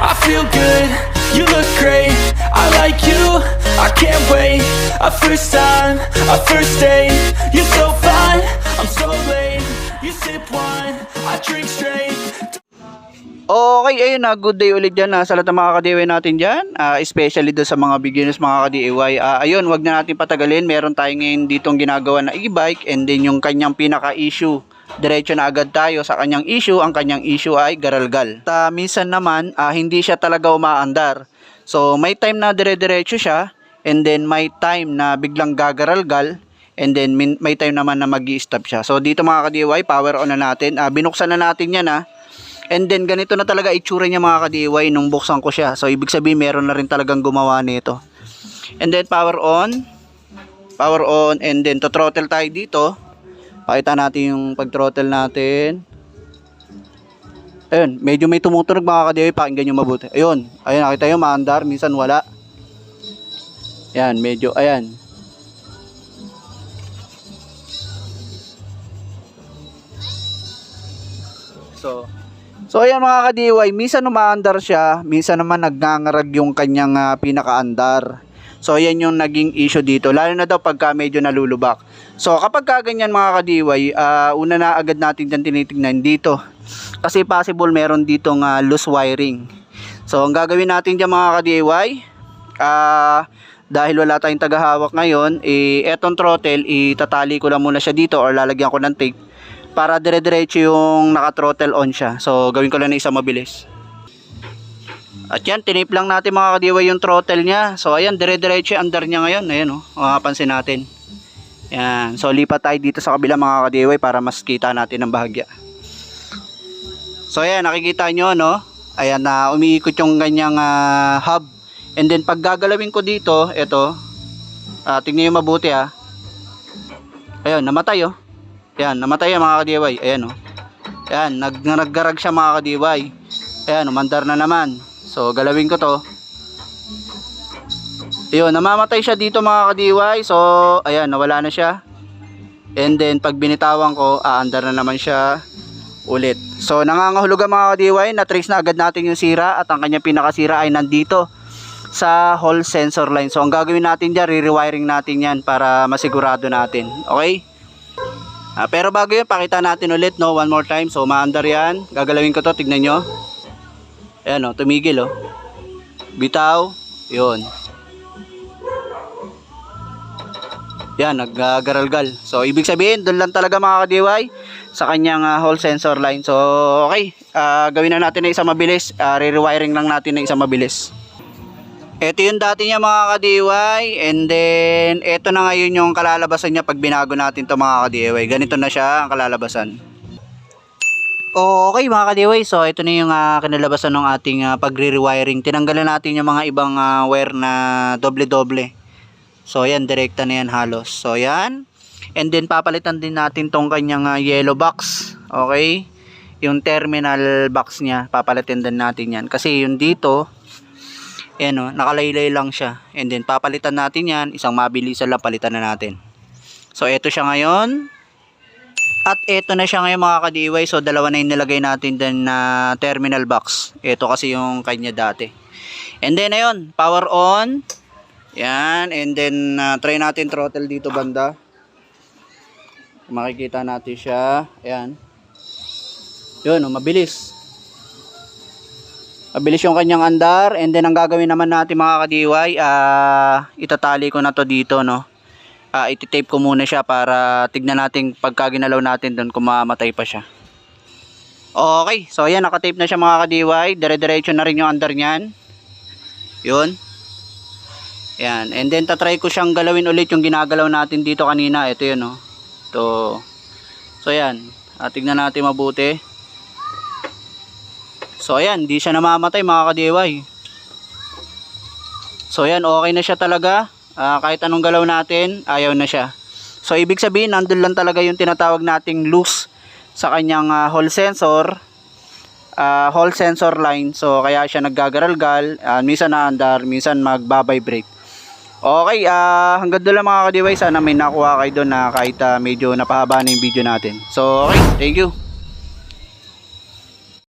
I feel good, you look great I like you, I can't wait A first time, a first date You're so fine, I'm so late You sip wine, I drink straight Okay, ayun na, good day ulit dyan na sa lahat ng mga ka-DIY natin dyan. Ah, especially doon sa mga beginners, mga ka-DIY. Ah, ayun, wag na natin patagalin. Meron tayo ngayon ditong ginagawa na e-bike and then yung kanyang pinaka-issue. Diretso na agad tayo sa kanyang issue. Ang kanyang issue ay garalgal. Ta, minsan naman, ah, hindi siya talaga umaandar. So, may time na dire-diretso siya and then may time na biglang gagaralgal and then may time naman na mag stop siya. So, dito mga ka-DIY, power on na natin. Ah, binuksan na natin yan ha. And then ganito na talaga itsura niya mga ka-DIY nung buksan ko siya. So ibig sabihin meron na rin talagang gumawa nito. And then power on. Power on and then to throttle tayo dito. Pakita natin yung pag-throttle natin. Ayun, medyo may tumutunog mga ka-DIY, pakinggan nyo mabuti. Ayun, ayun nakita nyo maandar, minsan wala. Yan, medyo, ayan. So, So ayan mga ka-DIY, minsan umaandar siya, minsan naman nagngangarag yung kanyang ah, pinakaandar. So ayan yung naging issue dito, lalo na daw pagka medyo nalulubak. So kapag ka ganyan mga ka-DIY, ah, una na agad natin dyan tinitignan dito. Kasi possible meron ditong ah, loose wiring. So ang gagawin natin dyan mga ka-DIY, ah, dahil wala tayong tagahawak ngayon, eh, etong throttle, itatali ko lang muna siya dito or lalagyan ko ng tape para dire-diretso yung naka-throttle on siya. So, gawin ko lang na isa mabilis. At yan, tinip lang natin mga kadiwa yung throttle niya. So, ayan, dire-diretso under niya ngayon. Ayan, oh, makapansin natin. Yan. So, lipat tayo dito sa kabila mga kadiwa para mas kita natin ang bahagya. So, ayan, nakikita nyo, no? Ayan, na umiikot yung ganyang ah, hub. And then, pag gagalawin ko dito, ito, ah, tingnan nyo mabuti, ah. Ayun, namatay, oh. Ayan, namatay yan mga ka-DIY. Ayan oh. Ayan, nag naggarag siya mga ka-DIY. Ayan, umandar na naman. So, galawin ko to. Ayun, namamatay siya dito mga ka-DIY. So, ayan, nawala na siya. And then, pag binitawan ko, aandar na naman siya ulit. So, nangangahulugan mga ka-DIY, na-trace na agad natin yung sira at ang kanyang pinakasira ay nandito sa hall sensor line. So, ang gagawin natin dyan, re-rewiring natin yan para masigurado natin. Okay? Ah, pero bago yun, pakita natin ulit, no? One more time. So, maandar yan. Gagalawin ko to, tignan nyo. Ayan, oh, tumigil, oh. Bitaw. Yun. Yan, naggaralgal. So, ibig sabihin, doon lang talaga mga ka-DIY sa kanyang ah, hall sensor line. So, okay. Ah, gawin na natin na isang mabilis. Ah, re-rewiring lang natin na isang mabilis. Ito yung dati niya mga ka-DIY and then ito na ngayon yung kalalabasan niya pag binago natin to mga ka-DIY. Ganito na siya ang kalalabasan. Okay mga ka-DIY, so ito na yung ah, kinalabasan ng ating ah, pagre-rewiring. Tinanggalan natin yung mga ibang ah, wire na doble-doble. So yan, direkta na yan halos. So yan. And then papalitan din natin tong kanyang ah, yellow box. Okay? Yung terminal box niya, papalitan din natin yan. Kasi yung dito, Ayan o, nakalaylay lang siya. And then, papalitan natin yan. Isang mabilisan lang, palitan na natin. So, eto siya ngayon. At eto na siya ngayon mga ka-DIY. So, dalawa na yung nilagay natin din na terminal box. Ito kasi yung kanya dati. And then, ayun, power on. Yan. And then, uh, try natin throttle dito banda. Makikita natin siya. Ayan. Yun, oh, mabilis. Mabilis yung kanyang andar and then ang gagawin naman natin mga ka-DIY, ah itatali ko na to dito no. Ah iti-tape ko muna siya para tignan natin pagka ginalaw natin doon kung mamamatay pa siya. Okay, so ayan naka-tape na siya mga ka-DIY, dire-diretso na rin yung andar niyan. 'Yun. Yan, and then tatry ko siyang galawin ulit yung ginagalaw natin dito kanina. Ito 'yun no. To. So ayan, ah, tignan natin mabuti. So ayan, di siya namamatay mga ka-DIY. So ayan, okay na siya talaga. Ah, kahit anong galaw natin, ayaw na siya. So ibig sabihin, nandun lang talaga yung tinatawag nating loose sa kanyang ah, hall sensor. ah, hall sensor line. So kaya siya naggagaralgal, ah, minsan naandar, minsan magbabibrate. Okay, ah hanggang doon lang mga ka-DIY. Sana may nakuha kayo doon na kahit ah, medyo napahaba na yung video natin. So okay, thank you.